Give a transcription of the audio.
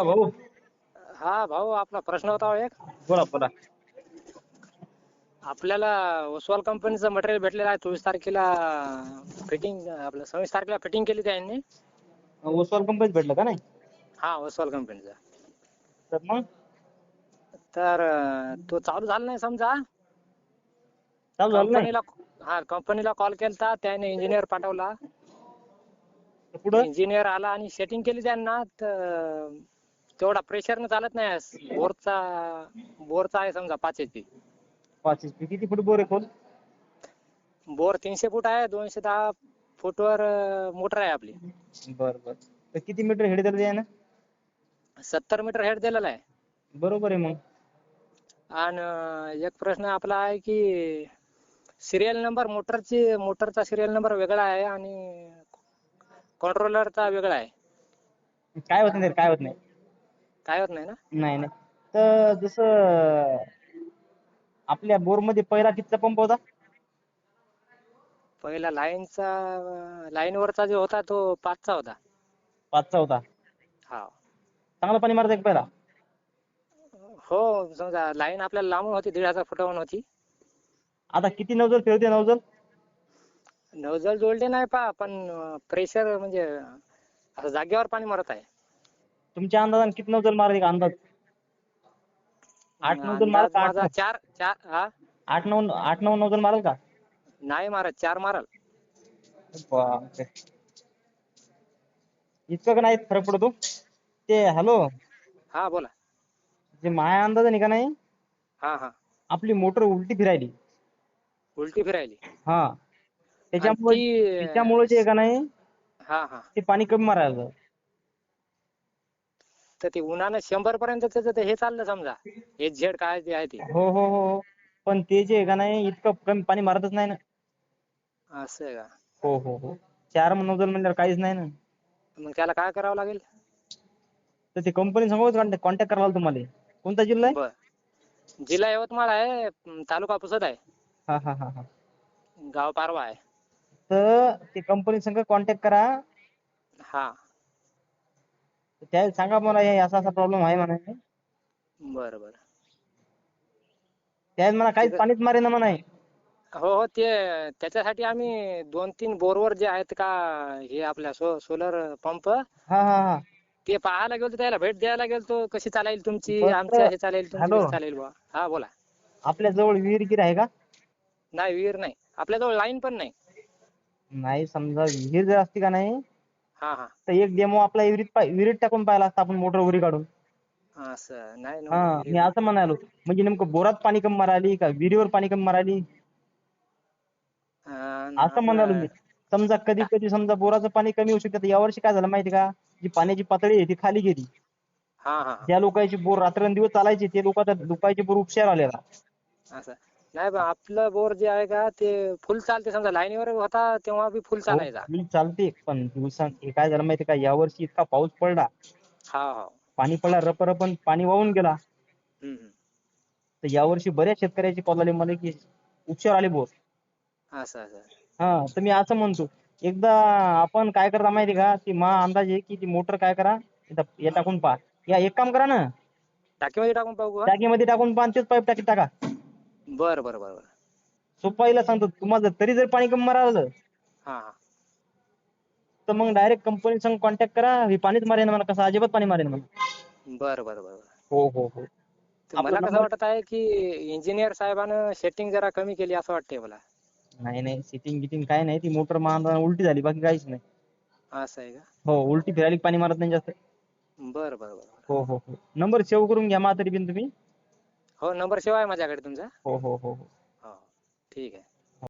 भाऊ. हा भाऊ आपला प्रश्न होता हो एक. बोला बोला. आपल्याला ओसवाल कंपनीचं मटेरियल भेटलेलं आहे चोवीस तारखेला फिटिंग आपलं सव्वीस तारखेला फिटिंग केली त्यांनी ओसवाल कंपनीत भेटलं का नाही? हा ओसवाल कंपनीचं तर मग? तर अं, तो चालू झाला नाही समजा. चालू झालं नाही? कंपनीला हा कंपनीला कॉल केलता त्याने इंजिनियर पाठवला. तर पुढं? इंजिनियर आला आणि सेटिंग केली त्यांना तर तेवढा प्रेशरनं चालत नाही बोरचा बोरचा आहे समजा पाच एच पी पाच HP किती फूट बोर आहे खोल? बोर तीनशे फूट आहे दोनशे दहा फूटवर मोटर आहे आपली. बर बर. तर किती मीटर हेड दिलं आहे ना सत्तर मीटर हेड दिलेला आहे. बरोबर आहे मग. आणि एक प्रश्न आपला आहे की सिरियल नंबर मोटरची मोटरचा सिरियल नंबर वेगळा आहे आणि कंट्रोलरचा वेगळा आहे. काय होत नाही रे, काय होत नाही? काय होत नाही ना? नाही नाही. तर जसं आपल्या बोरमध्ये पहिला कितीचा पंप होता पहिला लाईनचा लाईन वरचा जो होता तो पाचचा होता. पाचचा होता. हा. चांगलं पाणी मारत पहिला? हो समजा लाईन आपल्याला लांबून होती दीड हजार फुटावरून होती. आता किती नवजल फिरते नवजल नवजल जोडले नाही पा पण प्रेशर म्हणजे असं जागेवर पाणी मारत आहे. तुमच्या अंदाजाने किती नवजल मारत का अंदाज? आठ नऊ जण अंदाज का आठ माझा नऊ? चार चार हा? आठ नऊ आठ नऊ नवजल मारल का? नाही मारत चार मारल. बापरे. इतकं का नाही फरक पडतो ते? हॅलो? हा बोला. जे माझ्या अंदाजाने का नाही? हा हा. आपली मोटर उलटी फिरायली. उलटी फिरायली. हा. त्याच्यामुळे आणि ती- त्याच्यामुळे जे आहे का नाही हा हा. ते पाणी कमी मारायला तर ते उन्हानं शंभर पर्यंत त्याचं ते हे चाललं समजा. एच झेड काय ते आहे ते. हो हो हो हो. पण ते जे आहे का नाही इतकं कमी पाणी मारतच नाही ना. असं आहे का? हो हो हो. चार नवजल म्हणल्यावर काहीच नाही ना. मग त्याला काय करावं लागेल? तर ते कंपनी समोरच कॉन्टॅक्ट करायला लागेल तुम्हाला. कोणता जिल्हा आहे? बर. जिल्हा यवतमाळ आहे अं, तालुका पुसद आहे. हा हा हा हा. गाव पारवा आहे. तर ते कंपनी संग कॉन्टॅक्ट करा. हा. त्या सांगा मला हे असा असा प्रॉब्लेम आहे म्हणा. बर बर. त्यावेळेस मला काहीच पाणीच मारे ना म्हणा. हो हो ते त्याच्यासाठी आम्ही दोन तीन बोरवर जे आहेत का हे आपल्या सो सोलर पंप हा हा हा. ते पाहायला गेलो त्याला भेट द्यायला गेलो कशी चालेल तुमची? बरं. आमच्या हे चालेल तुमची. कशी चालेल बुवा. हा बोला. आपल्या जवळ विहीर गिर आहे का? नाही विहीर नाही. आपल्याजवळ लाईन पण नाही. नाही समजा विहीर जर असती का नाही? हा हा. तर एक डेमो आपला विहिरीत पाय- विहिरीत टाकून पाहिला असता आपण मोटर उरी काढून. असं नाही ना हा मी असं म्हणालो. म्हणजे नेमकं बोरात पाणी कमी मारायली का विहिरीवर पाणी कमी मारायली? अं, असं म्हणालो मी. आपलं- समजा कधी कधी समजा बोराचं पाणी कमी होऊ शकतं यावर्षी काय झालं माहिती का? जी पाण्याची पातळी आहे ती खाली गेली. हा हा ज्या लोकांची बोर रात्रंदिवस चालायची ते लोक आता दुपारची बोर उपशार आलेला. असं. नाही बा आपलं बोर जे आहे का ते फुल चालते. समजा लाईनीवर होता तेव्हा बी फुल चालायचा. मी चालते. पण दिवसां हे काय झालं माहिती का? यावर्षी इतका पाऊस पडला. हा हा. पाणी पडला रप रपन पाणी वाहून गेला. हम्म, हम्म. तर यावर्षी बऱ्याच शेतकऱ्याची कॉल आली मला की उपशार आले बोर. असं असं. हा तर मी असं म्हणतो एकदा आपण काय करता माहिती का? ती मा अंदाज आहे की ती मोटर काय करा इथं हे टाकून पहा. या एक काम करा ना. टाकीमध्ये टाकून पाहू का? टाकीमध्ये टाकून पहा आणि तेच पाईप टाकीत टाका. बर बर बर बर. सोपाईला सांगतो तुम्हाला तरी जर पाणी कमी मारायला हा हा. तर मग डायरेक्ट कंपनी संग कॉन्टॅक्ट करा हे पाणीच मारेन मला कसं अजिबात पाणी मारेन मला. बर बर बर बर. हो हो हो. आपला मला कसं number- वाटत आहे की इंजिनियर साहेबानं सेटिंग जरा कमी केली असं वाटतंय मला. नाही नाही सिटिंग गिटिंग काय नाही ती मोटर मा उलटी झाली बाकी काहीच नाही. असं आहे का? हो उलटी फिरायली पाणी मारत नाही जास्त. बर बर बर हो हो हो. नंबर सेव्ह करून घ्या मा तरी बिन तुम्ही. हो नंबर सेवा आहे माझ्याकडे तुमचा. हो हो हो हो. हो ठीक आहे.